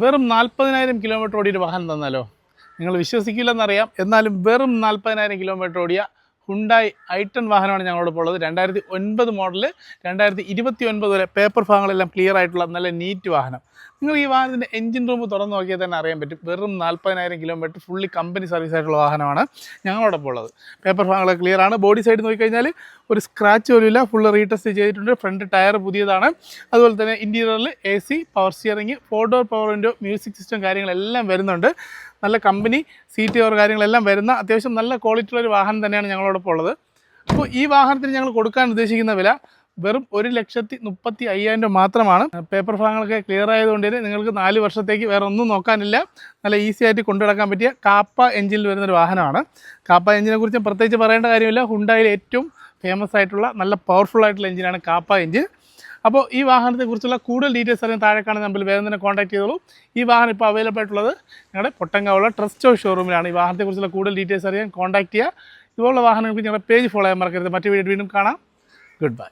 വെറും നാൽപ്പതിനായിരം കിലോമീറ്റർ ഓടിയൊരു വാഹനം തന്നാലോ? നിങ്ങൾ വിശ്വസിക്കില്ലെന്നറിയാം. എന്നാലും വെറും നാൽപ്പതിനായിരം കിലോമീറ്റർ ഓടിയ ഹുണ്ടായി ഐട്ടൺ വാഹനമാണ് ഞങ്ങളോടൊപ്പം ഉള്ളത്. രണ്ടായിരത്തി ഒൻപത് മോഡൽ രണ്ടായിരത്തി ഇരുപത്തി ഒൻപത് വരെ പേപ്പർ ഭാഗങ്ങളെല്ലാം ക്ലിയർ ആയിട്ടുള്ള നല്ല നീറ്റ് വാഹനം. നിങ്ങൾ ഈ വാഹനത്തിന്റെ എഞ്ചിൻ റൂം തുറന്നു നോക്കിയാൽ തന്നെ അറിയാൻ പറ്റും. വെറും നാൽപ്പതിനായിരം കിലോമീറ്റർ ഫുള്ളി കമ്പനി സർവീസ് ആയിട്ടുള്ള വാഹനമാണ് ഞങ്ങളോടൊപ്പം ഉള്ളത്. പേപ്പർ ഭാഗങ്ങളൊക്കെ ക്ലിയർ ആണ്. ബോഡി സൈഡ് നോക്കിക്കഴിഞ്ഞാൽ ഒരു സ്ക്രാച്ച് പോലും ഇല്ല. ഫുള്ള് റീടെസ്റ്റ് ചെയ്തിട്ടുണ്ട്. ഫ്രണ്ട് ടയർ പുതിയതാണ്. അതുപോലെ തന്നെ ഇന്റീരിയറിൽ A C power steering four door power window music system കാര്യങ്ങളെല്ലാം വരുന്നുണ്ട്. നല്ല കമ്പനി സീറ്റ് കവർ കാര്യങ്ങളെല്ലാം വരുന്ന അത്യാവശ്യം നല്ല ക്വാളിറ്റിയുള്ള ഒരു വാഹനം തന്നെയാണ് ഉള്ളത്. അപ്പോൾ ഈ വാഹനത്തിന് ഞങ്ങൾ കൊടുക്കാൻ ഉദ്ദേശിക്കുന്ന വില വെറും ഒരു ലക്ഷത്തി മുപ്പത്തി അയ്യായിരം രൂപ മാത്രമാണ്. പേപ്പർ ഭാഗങ്ങളൊക്കെ ക്ലിയർ ആയതുകൊണ്ട് തന്നെ നിങ്ങൾക്ക് നാല് വർഷത്തേക്ക് വേറെ ഒന്നും നോക്കാനില്ല. നല്ല ഈസി ആയിട്ട് കൊണ്ടുനടക്കാൻ പറ്റിയ കാപ്പ എഞ്ചിനിൽ വരുന്നൊരു വാഹനമാണ്. കാപ്പ എഞ്ചിനെ കുറിച്ച് പ്രത്യേകിച്ച് പറയേണ്ട കാര്യമില്ല. ഹുണ്ടായിൽ ഏറ്റവും ഫേമസ് ആയിട്ടുള്ള നല്ല പവർഫുൾ ആയിട്ടുള്ള എഞ്ചിനാണ് കാപ്പ എഞ്ചിൻ. അപ്പോൾ ഈ വാഹനത്തെക്കുറിച്ചുള്ള കൂടുതൽ ഡീറ്റെയിൽസ് അറിയാൻ താഴെ കാണുന്ന നമ്പറിൽ വേഗം തന്നെ കോൺടാക്ട് ചെയ്തോളൂ. ഈ വാഹനം ഇപ്പോൾ അവൈലബിൾ ആയിട്ടുള്ളത് ഞങ്ങളുടെ പൊട്ടങ്കാവുള്ള ട്രസ്റ്റ് ഷോറൂമിലാണ് ഈ വാഹനത്തെക്കുറിച്ചുള്ള കൂടുതൽ ഡീറ്റെയിൽസ് അറിയാൻ കോൺടാക്ട് ചെയ്യുക. ഇതുപോലുള്ള വാഹനങ്ങൾക്ക് ഞങ്ങളുടെ പേജ് ഫോളോ ചെയ്യാൻ മറക്കരുത്. മറ്റു വീഡിയോ വീണ്ടും കാണാം. Good bye